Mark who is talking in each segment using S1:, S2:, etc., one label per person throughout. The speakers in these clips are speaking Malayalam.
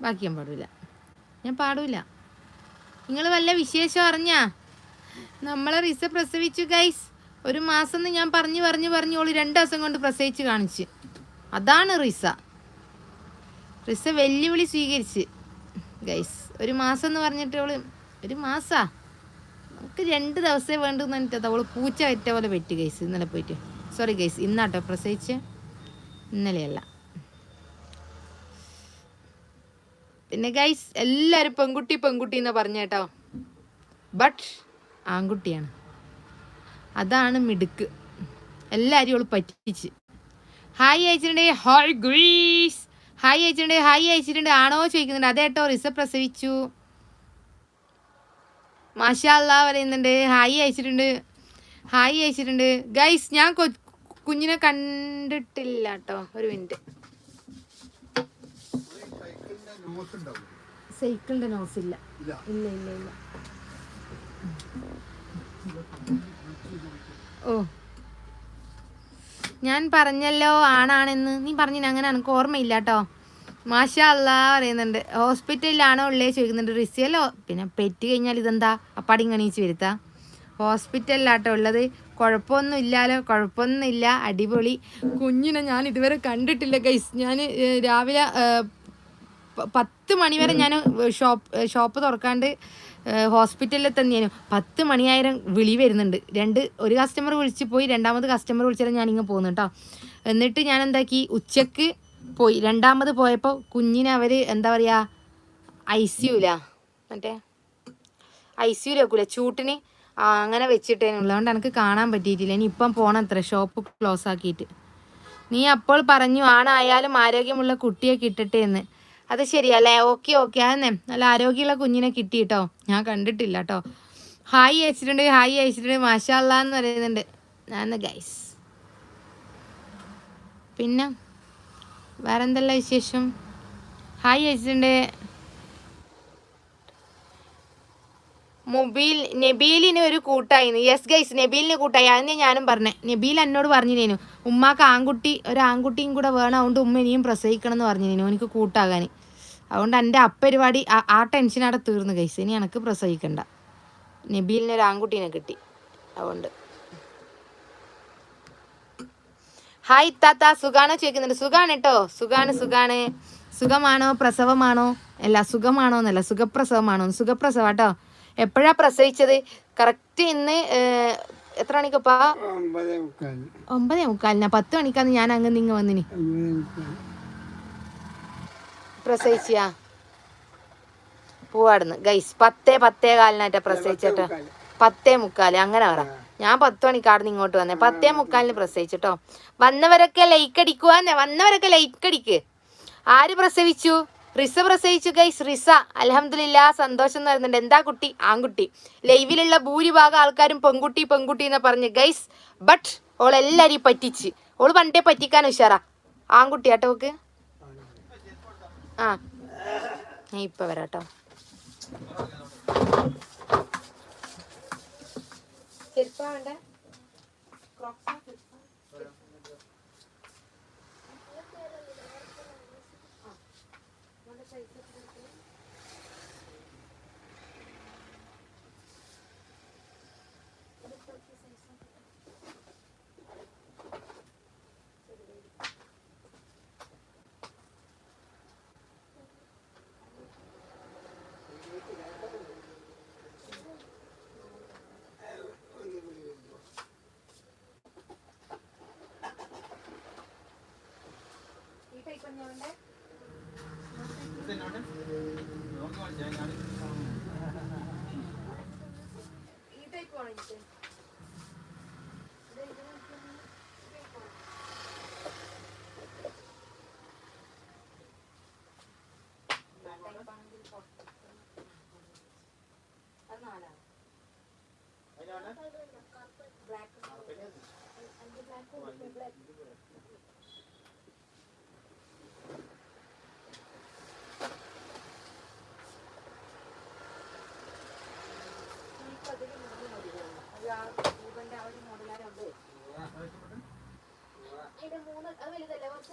S1: ബാക്കി ഞാൻ പാടില്ല ഞാൻ പാടില്ല നിങ്ങൾ വല്ല വിശേഷം അറിഞ്ഞാ? നമ്മളെ റിസ പ്രസവിച്ചു ഗൈസ് ഒരു മാസം എന്ന് ഞാൻ പറഞ്ഞു പറഞ്ഞു പറഞ്ഞു ഓൾ രണ്ട് ദിവസം കൊണ്ട് പ്രസവിച്ച് കാണിച്ച്. അതാണ് റിസ. റിസ വെല്ലുവിളി സ്വീകരിച്ച്. ഗൈസ് ഒരു മാസം എന്ന് പറഞ്ഞിട്ട് അവൾ ഒരു മാസാ? നമുക്ക് രണ്ട് ദിവസമേ വേണ്ടു പറഞ്ഞിട്ട് അവൾ പൂച്ച വെറ്റ പോലെ പറ്റി ഗൈസ് ഇന്നലെ പോയിട്ട്. സോറി ഗൈസ് ഇന്നാട്ടോ പ്രസവിച്ച്. ഇന്നലെയല്ല. പിന്നെ ഗൈസ് എല്ലാരും പെൺകുട്ടി പെൺകുട്ടി എന്ന് പറഞ്ഞേട്ടോ ബട്ട് ആൺകുട്ടിയാണ്. അതാണ് മിടുക്ക്. എല്ലാവരും ഓൾ പറ്റിച്ച്. ഹായ് അയച്ചിട്ടുണ്ടെങ്കിൽ ഹായ് ഗ്രീസ് ഹായ് അയച്ചിട്ടുണ്ട് ഹായ് അയച്ചിട്ടുണ്ട് ആണോ ചോദിക്കുന്നുണ്ട്. അതേട്ടോ റിസ പ്രസവിച്ചു. മാഷാല്ല പറയുന്നുണ്ട്. ഹായ് അയച്ചിട്ടുണ്ട് ഹായ് അയച്ചിട്ടുണ്ട് ഗൈസ് ഞാൻ കുഞ്ഞിനെ കണ്ടിട്ടില്ല കേട്ടോ. ഒരു മിനിറ്റ് സൈക്കിളിന്റെ നോസ് ഇല്ല? ഇല്ല ഇല്ല ഇല്ല. ഓ. ഞാൻ പറഞ്ഞല്ലോ ആണാണെന്ന്. നീ പറഞ്ഞു അങ്ങനെ എനിക്ക് ഓർമ്മയില്ല കേട്ടോ. മാഷാ അല്ലാ പറയുന്നുണ്ട്. ഹോസ്പിറ്റലിലാണോ ഉള്ളേ ചോദിക്കുന്നുണ്ട്. റിസിയല്ലോ. പിന്നെ പെറ്റ് കഴിഞ്ഞാൽ ഇതെന്താ? അപ്പാടി കണീച്ച് വരുത്താ. ഹോസ്പിറ്റലിലാട്ടോ ഉള്ളത്. കുഴപ്പമൊന്നും ഇല്ലാലോ. കുഴപ്പമൊന്നും ഇല്ല. അടിപൊളി. കുഞ്ഞിനെ ഞാൻ ഇതുവരെ കണ്ടിട്ടില്ല ഗൈസ് ഞാൻ രാവിലെ പത്ത് മണി വരെ ഞാൻ ഷോപ്പ് ഷോപ്പ് തുറക്കാണ്ട് ഹോസ്പിറ്റലിൽ തന്നെയാണ് പത്ത് മണിയായിരം വിളി വരുന്നുണ്ട്. രണ്ട് ഒരു കസ്റ്റമർ വിളിച്ച് പോയി രണ്ടാമത് കസ്റ്റമർ വിളിച്ചാൽ ഞാൻ ഇങ്ങനെ പോകുന്നു കേട്ടോ എന്നിട്ട് ഞാൻ എന്താക്കി ഉച്ചയ്ക്ക് പോയി. രണ്ടാമത് പോയപ്പോൾ കുഞ്ഞിനെ അവർ എന്താ പറയുക ഐ സിയുല മറ്റേ ഐ സിയുല വെക്കൂല ചൂട്ടിന് അങ്ങനെ വെച്ചിട്ടേനുള്ളൂ അതുകൊണ്ട് എനിക്ക് കാണാൻ പറ്റിയിട്ടില്ല. ഇനി ഇപ്പം പോകണം അത്ര ഷോപ്പ് ക്ലോസ് ആക്കിയിട്ട്. നീ അപ്പോൾ പറഞ്ഞു ആണായാലും ആരോഗ്യമുള്ള കുട്ടിയെ കിട്ടട്ടെ എന്ന് അത് ശരിയല്ലേ? Okay okay. അതെന്നെ. നല്ല ആരോഗ്യമുള്ള കുഞ്ഞിനെ കിട്ടി കേട്ടോ ഞാൻ കണ്ടിട്ടില്ല കേട്ടോ. ഹായ് അയച്ചിട്ടുണ്ട് ഹായ് അയച്ചിട്ടുണ്ട് മാഷാല്ല എന്ന് പറയുന്നുണ്ട്. ഞാൻ ഗൈസ് പിന്നെ വേറെ എന്തെല്ലാം വിശേഷം ഹായ് അയച്ചിട്ടുണ്ട് മൊബൈൽ നബീലിന് ഒരു കൂട്ടായിരുന്നു. യെസ് ഗൈസ് നബീലിന് കൂട്ടായി. അതിനെ ഞാനും പറഞ്ഞേ. നബീൽ എന്നോട് പറഞ്ഞിരുന്നു ഉമ്മാക്ക് ആൺകുട്ടി ഒരു ആൺകുട്ടിയും കൂടെ വേണം. അതുകൊണ്ട് ഉമ്മ ഇനിയും പ്രസവിക്കണം എന്ന് പറഞ്ഞിരുന്നു എനിക്ക് കൂട്ടാകാൻ അതുകൊണ്ട് എന്റെ അപ്പരിപാടി ആ- ടെൻഷൻ അവിടെ തീർന്നു കൈസ് ഇനി എനിക്ക് പ്രസവിക്കണ്ട. നബീലിന് ഒരു ആൺകുട്ടീനെ കിട്ടി. അതുകൊണ്ട്. ഹായ് താത്ത. സുഖാണോ ചോദിക്കുന്നുണ്ട്? സുഖാണ് കേട്ടോ സുഖാണ് സുഖാണ്. സുഖമാണോ? പ്രസവമാണോ? അല്ല സുഖമാണോ എന്നല്ല. സുഖപ്രസവമാണോ? സുഖപ്രസവം കേട്ടോ എപ്പോഴാ പ്രസവിച്ചത്? കറക്റ്റ് ഇന്ന് എത്ര മണിക്കപ്പാ?
S2: ഒമ്പതേ
S1: മുക്കാലിനാ. പത്ത് മണിക്കാന്ന് ഞാൻ അങ്ങ് നിങ്ങ വന്നിനി. പ്രസവിച്ചാ? പോവാടുന്ന്. ഗൈസ് പത്തേ പത്തേ കാലിനായിട്ടാ പ്രസവിച്ചിട്ട്. പത്തേ മുക്കാൽ അങ്ങനെ പറ. ഞാൻ പത്ത് മണിക്കാടുന്ന് ഇങ്ങോട്ട് വന്നേ. പത്തേ മുക്കാലിന് പ്രസവിച്ചിട്ടോ. വന്നവരൊക്കെ ലൈക്ക് അടിക്കുവാന്നെ വന്നവരൊക്കെ ലൈക്ക് അടിക്ക്. ആര് പ്രസവിച്ചു? റിസ പ്രസവിച്ചു ഗൈസ്. റിസ അലഹമില്ല സന്തോഷം എന്ന് പറയുന്നുണ്ട് എന്താ കുട്ടി? ആൺകുട്ടി. ലൈവിലുള്ള ഭൂരിഭാഗം ആൾക്കാരും പെൺകുട്ടി പെൺകുട്ടി എന്ന് പറഞ്ഞ്. ഗൈസ് ബട്ട് ഓൾ പറ്റിച്ച്. ഓൾ പണ്ടേ പറ്റിക്കാൻ ഉഷാറാ. ആൺകുട്ടി കേട്ടോ ഓക്ക്. ആ. ഞാൻ ഇപ്പൊ വരാട്ടോ. ചെരുപ്പാ വേണ്ടേ? ഈ ടൈപ്പ് തന്നെ വേണ്ടേ ഈ ടൈപ്പ് ബ്ലാക്ക് എനിക്ക് മൂന്ന് കുറച്ചല്ലേ?
S2: കുറച്ച്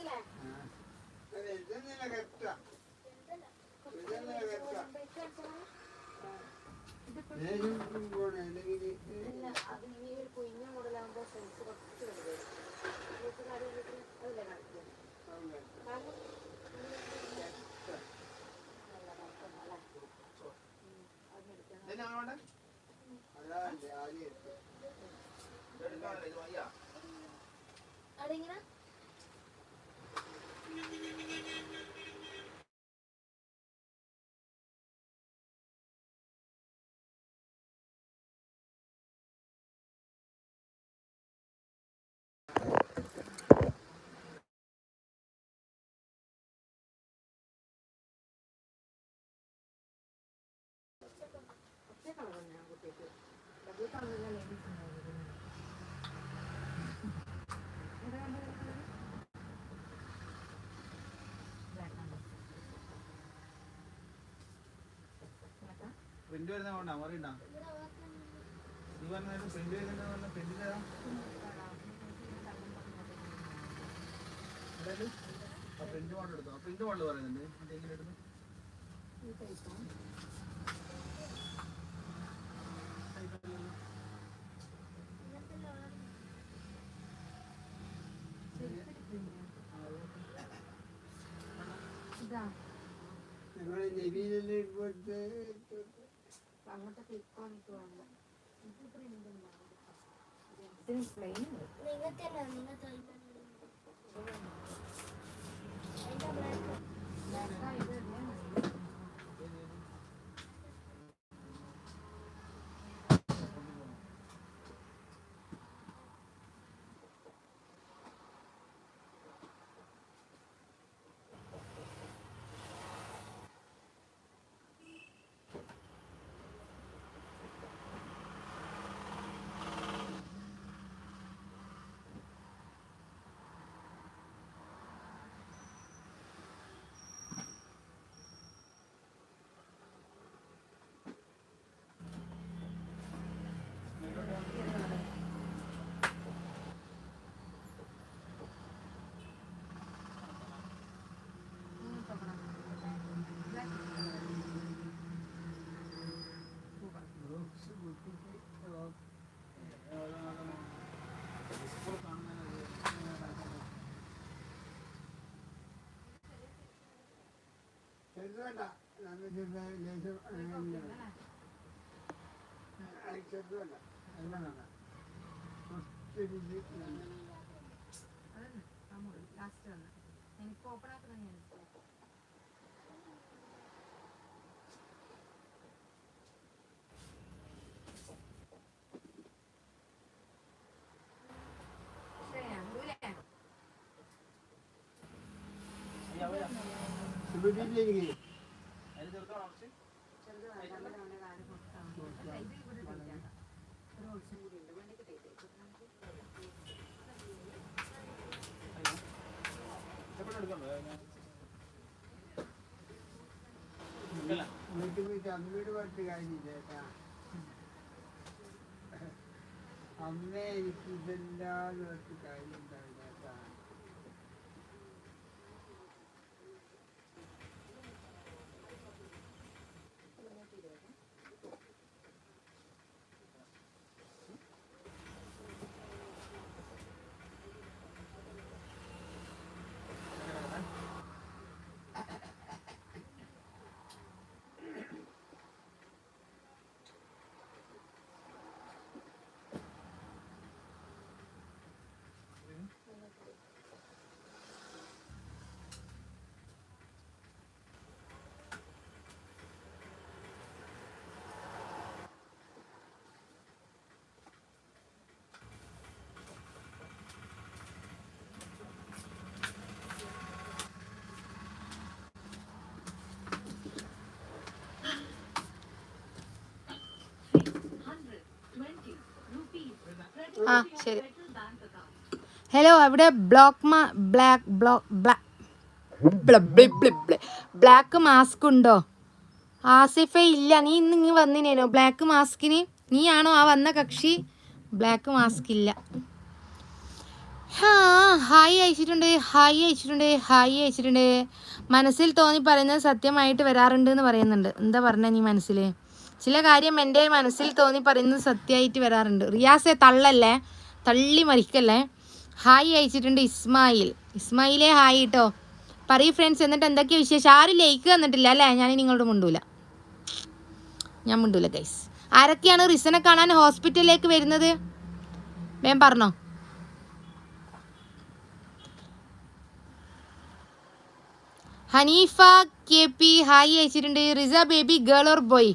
S2: അതെങ്ങനെ?
S3: പ്രിന്റ് വരുന്ന കൊണ്ടാ? മറിയണ്ട. നീ പറഞ്ഞ പ്രിന്റ് വരുന്ന പറഞ്ഞ ആ പ്രിന്റ് മോഡൽ എടുത്തോ? പ്രിന്റ് മോഡൽ പറയുന്നുണ്ട്. എങ്ങനെ എടുത്തു
S1: ഇതാ.
S2: ഞങ്ങൾ നബീലിനെ കൊടുത്ത്
S1: അങ്ങോട്ട് ക്ലിക്ക് എനിക്ക് ഇത്
S2: നമുക്ക് ചെറുത് അങ്ങനെ അത് നല്ല.
S1: ലാസ്റ്റ് വന്ന എനിക്ക് ഓപ്പൺ ആക്കുന്ന ഞാൻ
S2: ഇവിടെ ഇല്ല എനിക്ക്
S3: അതിന് ചെറുതാണോ കുറച്ച് എപ്പോഴും എടുക്കണ്ടോ ഇല്ല
S2: വീട്ടിൽ പോയിട്ട് അമ്മ എനിക്ക് ഇതെല്ലാം കാര്യമുണ്ടാവില്ല
S1: ആ ശരി. ഹലോ അവിടെ ബ്ലോക്ക് മാ black block black black mask ഉണ്ടോ? ആസിഫെ ഇല്ല. നീ ഇന്ന് ഇങ്ങ് വന്നിനേനോ? ബ്ലാക്ക് മാസ്കിന് നീയാണോ ആ വന്ന കക്ഷി? ബ്ലാക്ക് മാസ്ക് ഇല്ല. ഹായ് അയച്ചിട്ടുണ്ട് ഹായ് അയച്ചിട്ടുണ്ട് ഹായ് അയച്ചിട്ടുണ്ട്. മനസ്സിൽ തോന്നി പറയുന്നത് സത്യമായിട്ട് വരാറുണ്ട് എന്ന് പറയുന്നുണ്ട്. എന്താ പറഞ്ഞ നീ മനസ്സിൽ ചില കാര്യം എന്റെ മനസ്സിൽ തോന്നി പറയുന്നത് സത്യമായിട്ട് വരാറുണ്ട്. റിയാസെ തള്ളല്ലേ? തള്ളി മരിക്കല്ലേ? ഹായ് അയച്ചിട്ടുണ്ട് ഇസ്മായിൽ. ഇസ്മായിലേ ഹായ് കേട്ടോ പറയൂ ഫ്രണ്ട്സ് എന്നിട്ട് എന്തൊക്കെയാ വിശേഷം? ആരും ലൈക്ക് തന്നിട്ടില്ല അല്ലേ? ഞാൻ നിങ്ങളോട് മുണ്ടൂല. ഞാൻ മുണ്ടൂല ഗൈസ് ആരൊക്കെയാണ് റിസനെ കാണാൻ ഹോസ്പിറ്റലിലേക്ക് വരുന്നത്? വേം പറഞ്ഞോ. ഹനീഫ കെ പി ഹായ് അയച്ചിട്ടുണ്ട്. Riza baby girl or boy?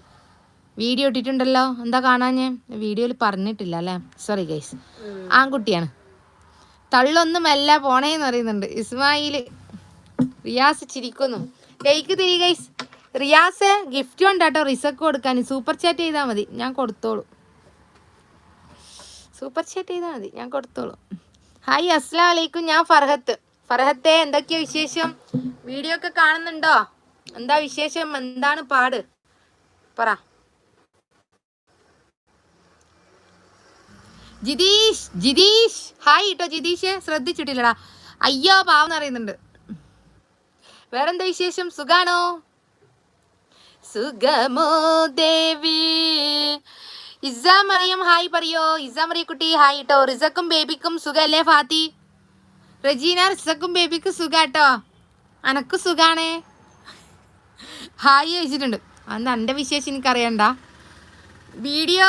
S1: Video ഇട്ടിട്ടുണ്ടല്ലോ. എന്താ കാണാൻ ഞാൻ വീഡിയോയിൽ പറഞ്ഞിട്ടില്ല അല്ലേ? സോറി ഗൈസ് ആൺകുട്ടിയാണ്. തള്ളൊന്നുമല്ല പോണേന്ന് പറയുന്നുണ്ട്. ഇസ്മായിൽ റിയാസ് ചിരിക്കുന്നു. ലൈക്ക് തിരി ഗൈസ് റിയാസ് ഗിഫ്റ്റ് കൊണ്ടാട്ടോ റിസക്ക് കൊടുക്കാൻ. സൂപ്പർ ചാറ്റ് ചെയ്താൽ മതി. ഞാൻ കൊടുത്തോളൂ. സൂപ്പർ ചാറ്റ് ചെയ്താൽ മതി. ഞാൻ കൊടുത്തോളൂ. ഹായ് അസ്ലാം വലൈക്കും ഞാൻ ഫർഹത്ത്. ഫർഹത്തെ എന്തൊക്കെയാ വിശേഷം? വീഡിയോ ഒക്കെ കാണുന്നുണ്ടോ? എന്താ വിശേഷം? എന്താണ് പാട്? പറ. ജിതീഷ് ജിതീഷ്. ഹായ് കേട്ടോ ജിതീഷ്. ശ്രദ്ധിച്ചിട്ടില്ലടാ. അയ്യോ പാവം അറിയുന്നുണ്ട് വേറെന്താ വിശേഷം? സുഖാണോ? സുഖമോ ദേവി? ഇസാമറിയം ഹായ് പറയോ? ഇസാമറിയ കുട്ടി ഹായ് കേട്ടോ റിസക്കും ബേബിക്കും സുഖല്ലേ ഫാത്തി? റജീന റിസക്കും ബേബിക്കും സുഖാട്ടോ? അനക്ക് സുഖാണേ? ഹായ് ചോദിച്ചിട്ടുണ്ട്. അന്ന് എന്റെ വിശേഷം എനിക്കറിയണ്ട. Video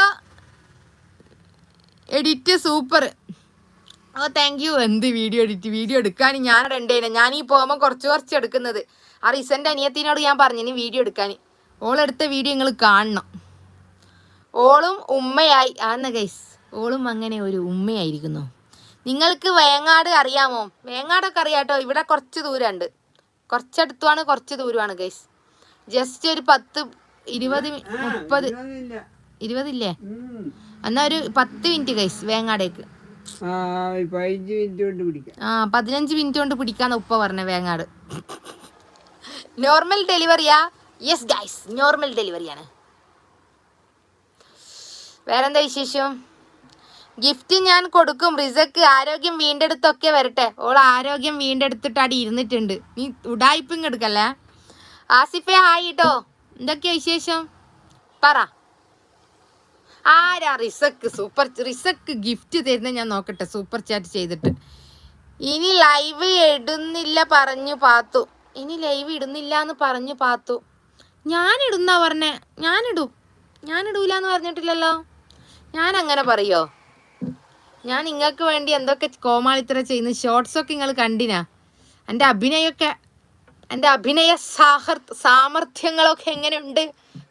S1: edit super. Oh thank you എന്ത് വീഡിയോ എഡിറ്റ് വീഡിയോ എടുക്കാൻ ഞാൻ രണ്ടേനെ. ഞാൻ ഈ പോകുമ്പോൾ കുറച്ച് കുറച്ച് എടുക്കുന്നത്. ആ റീസെന്റ് അനിയത്തിനോട് ഞാൻ പറഞ്ഞു വീഡിയോ എടുക്കാൻ ഓളെടുത്ത വീഡിയോ നിങ്ങൾ കാണണം. ഓളും ഉമ്മയായി. ആന്ന് ഗൈസ് ഓളും അങ്ങനെ ഒരു ഉമ്മയായിരിക്കുന്നു. നിങ്ങൾക്ക് വേങ്ങാട് അറിയാമോ? വേങ്ങാടൊക്കെ അറിയാട്ടോ. ഇവിടെ കുറച്ച് ദൂരമുണ്ട് കുറച്ചടുത്തുമാണ് കുറച്ച് ദൂരമാണ് ഗൈസ് ജസ്റ്റ് ഒരു പത്ത് ഇരുപത് മുപ്പത്. ഇരുപതില്ലേ? എന്നാ ഒരു പത്ത് മിനിറ്റ് കൈസ് വേങ്ങാടേക്ക്
S2: ആ പതിനഞ്ച് മിനിറ്റ് കൊണ്ട്
S1: പിടിക്കാന്ന് ഉപ്പ പറഞ്ഞ വേങ്ങാട് നോർമൽ ഡെലിവറിയാ യെസ് ഗൈസ് നോർമൽ ഡെലിവറിയാണ് വേറെന്താ വിശേഷം? ഗിഫ്റ്റ് ഞാൻ കൊടുക്കും റിസക്ക് ആരോഗ്യം വീണ്ടെടുത്തൊക്കെ വരട്ടെ. ഓൾ ആരോഗ്യം വീണ്ടെടുത്തിട്ട് അടി ഇരുന്നിട്ടുണ്ട്. നീ ഉടായിപ്പിങ് എടുക്കല്ലേ? ആസിഫെ ആയിട്ടോ എന്തൊക്കെയാ വിശേഷം? പറ. ആരാ റിസക്ക്? സൂപ്പർ റിസക്ക് ഗിഫ്റ്റ് തരുന്ന ഞാൻ നോക്കട്ടെ സൂപ്പർ ചാറ്റ് ചെയ്തിട്ട്. ഇനി ലൈവ് ഇടുന്നില്ല പറഞ്ഞു പാത്തു. ഇനി ലൈവ് ഇടുന്നില്ല എന്ന് പറഞ്ഞു പാത്തു. ഞാൻ ഇടുന്നാ പറഞ്ഞേ? ഞാനിടും. ഞാൻ എന്ന് പറഞ്ഞിട്ടില്ലല്ലോ. ഞാൻ അങ്ങനെ പറയോ? ഞാൻ നിങ്ങൾക്ക് വേണ്ടി എന്തൊക്കെ കോമാളിത്തര ചെയ്യുന്ന ഷോർട്സൊക്കെ നിങ്ങൾ കണ്ടിനാ? എന്റെ അഭിനയമൊക്കെ എന്റെ അഭിനയ സാഹർ സാമർഥ്യങ്ങളൊക്കെ എങ്ങനെയുണ്ട്?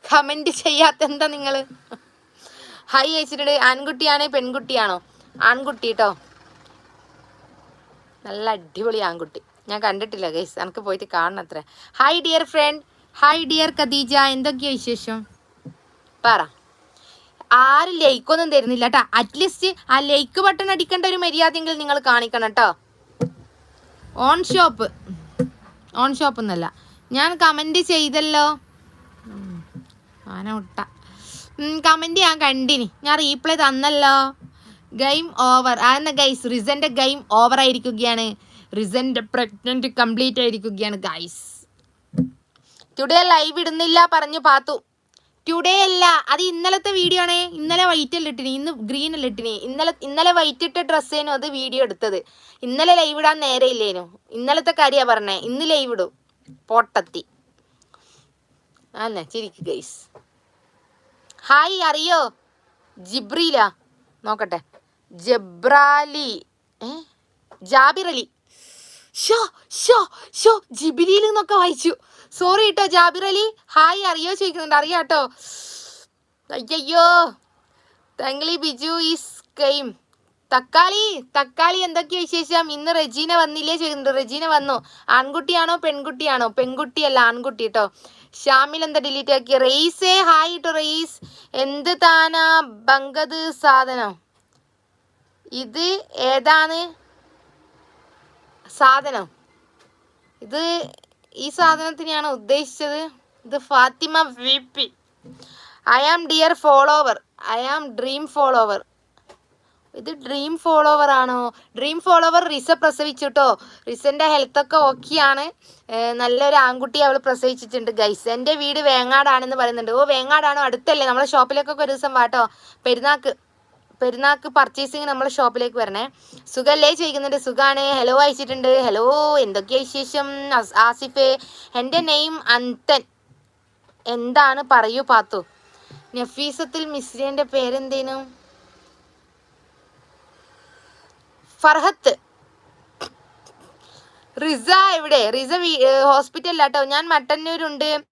S1: കമന്റ് ചെയ്യാത്ത എന്താ നിങ്ങൾ ഹൈ അയച്ചിട്ടുണ്ട് ആൺകുട്ടിയാണേ പെൺകുട്ടിയാണോ? ആൺകുട്ടി കേട്ടോ നല്ല അടിപൊളി ആൺകുട്ടി. ഞാൻ കണ്ടിട്ടില്ല ഗൈസ് എനിക്ക് പോയിട്ട് കാണണം അത്ര hi dear friend hi dear Khadeeja എന്തൊക്കെയാ വിശേഷം? പറ. ആരും ലൈക്കൊന്നും തരുന്നില്ല കേട്ടോ അറ്റ്ലീസ്റ്റ് ആ ലൈക്ക് ബട്ടൺ അടിക്കേണ്ട ഒരു മര്യാദയെങ്കിലും നിങ്ങൾ കാണിക്കണം കേട്ടോ ഓൺ ഷോപ്പ് ഓൺ ഷോപ്പ് എന്നല്ല. ഞാൻ കമന്റ് ചെയ്തല്ലോ. ആന മുട്ട. കമന്റ് ഞാൻ കണ്ടിനി. ഞാൻ റീപ്ലൈ തന്നല്ലോ. ഗെയിം ഓവർ അതെന്ന ഗൈസ് റിസന്റെ ഗെയിം ഓവർ ആയിരിക്കുകയാണ്. റിസന്റെ പ്രഗ്നന്റ് കംപ്ലീറ്റ് ആയിരിക്കുകയാണ് ഗൈസ് ടുഡേ ലൈവ് ഇടുന്നില്ല പറഞ്ഞു പാത്തു. ടുഡേ അല്ല അത് ഇന്നലത്തെ വീഡിയോ ആണേ. ഇന്നലെ വൈറ്റ് അല്ല ഇട്ടിനി ഇന്ന് ഗ്രീൻ അല്ല ഇട്ടിനി. ഇന്നലെ ഇന്നലെ വൈറ്റ് ഇട്ട ഡ്രസ്സേനു അത് വീഡിയോ എടുത്തത്. ഇന്നലെ ലൈവ് ഇടാൻ നേരെ ഇല്ലേനു. ഇന്നലത്തെ കാര്യമാണ് പറഞ്ഞേ ഇന്ന് ലൈവ് ഇടും. പോട്ടത്തി. അന്നെ ചിരിക്കു ഗൈസ് ഹായ് അറിയോ? ജിബ്രീല. നോക്കട്ടെ. ജബ്രാലി. ഏ? Jabir Ali show show show ജിബിലിയിൽ നിന്നൊക്കെ വായിച്ചു. സോറി കേട്ടോ ജാബിർ അലി ഹായ് അറിയോ ചോദിക്കുന്നുണ്ട്. അറിയാട്ടോ. അയ്യോ തങ്ങളി ബിജു ഈസ് കെയിം തക്കാളി തക്കാളി എന്തൊക്കെയാ വിശേഷം? ഇന്ന് റെജീന വന്നില്ലേ? ചോദിക്കുന്നുണ്ട് റെജീന വന്നു. ആൺകുട്ടിയാണോ പെൺകുട്ടിയാണോ? പെൺകുട്ടിയല്ല ആൺകുട്ടി കേട്ടോ ഷാമിൽ എന്താ ഡിലീറ്റ് ആക്കി റെയ്സേ ഹായ് കേട്ടോ റെയ്സ്. എന്ത് താനാ ബങ്കത് സാധനം? ഇത് ഏതാണ് സാധനം? ഇത് ഈ സാധനത്തിനെയാണ് ഉദ്ദേശിച്ചത്? ഇത് Fathima V P I am dear follower I am dream follower ഇത് ഡ്രീം ഫോളോവർ ആണോ? ഡ്രീം ഫോളോവർ റിസ പ്രസവിച്ചുട്ടോ? റിസന്റെ ഹെൽത്ത് ഒക്കെ ഓക്കെയാണ് നല്ലൊരു ആൺകുട്ടി അവൾ പ്രസവിച്ചിട്ടുണ്ട്. ഗൈസ് എന്റെ വീട് വേങ്ങാടാണെന്ന് പറയുന്നുണ്ട്. ഓ വേങ്ങാടാണോ? അടുത്തല്ലേ. നമ്മളെ ഷോപ്പിലേക്കൊക്കെ ഒരു ദിവസം വാട്ടോ. പെരുന്നാക്ക് പെരുന്നാക്ക് പർച്ചേസിങ് നമ്മളെ ഷോപ്പിലേക്ക് വരണേ. സുഖല്ലേ? ചോദിക്കുന്നുണ്ട്. സുഖാണ്. ഹലോ അയച്ചിട്ടുണ്ട്. ഹലോ എന്തൊക്കെയാ വിശേഷം? ആസിഫേ. എന്റെ നെയിം അന്തൻ. എന്താണ്? പറയൂ പാത്തു. നഫീസത്തിൽ മിസ്രിയന്റെ പേരെന്തേനു? ഫർഹത്ത്. റിസ എവിടെ? റിസ ഹോസ്പിറ്റലിലാട്ടോ. ഞാൻ മട്ടന്നൂരുണ്ട്.